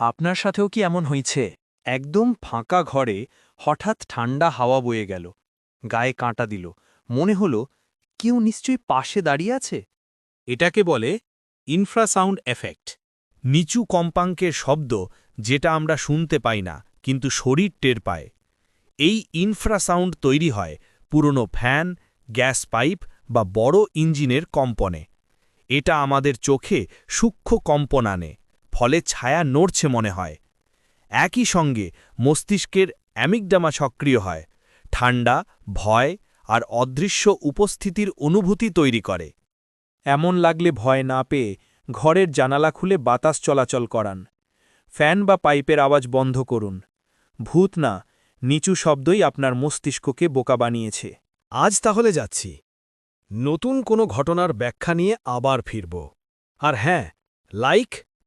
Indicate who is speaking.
Speaker 1: আপনার সাথেও কি এমন হয়েছে একদম ফাঁকা ঘরে হঠাৎ ঠান্ডা হাওয়া বয়ে গেল। গায়ে কাঁটা দিল। মনে হল, কেউ নিশ্চয়ই পাশে দাঁড়িয়ে আছে?
Speaker 2: এটাকে বলে ইনফ্রাসাউন্ড এফেক্ট নিচু কম্পাঙ্কের শব্দ যেটা আমরা শুনতে পাই না, কিন্তু শরীর টের পায়। এই ইনফ্রাসাউন্ড তৈরি হয় পুরনো ফ্যান, গ্যাস পাইপ বা বড় ইঞ্জিনের কম্পনে। এটা আমাদের চোখে সূক্ষ্ম কম্পন আনে। ফলে ছায়া নড়ছে মনে হয়। একই সঙ্গে মস্তিষ্কের অ্যামিকডামা সক্রিয় হয়। ঠান্ডা, ভয় আর অদৃশ্য উপস্থিতির অনুভূতি তৈরি করে।
Speaker 1: এমন লাগলে ভয় না পেয়ে ঘরের জানালা খুলে বাতাস চলাচল করান। ফ্যান বা পাইপের আওয়াজ বন্ধ করুন। ভূত না, নিচু শব্দই আপনার মস্তিষ্ককে বোকা বানিয়েছে।
Speaker 3: আজ তাহলে যাচ্ছি। নতুন কোনো ঘটনার ব্যাখ্যা নিয়ে আবার ফিরব। আর হ্যাঁ লাইক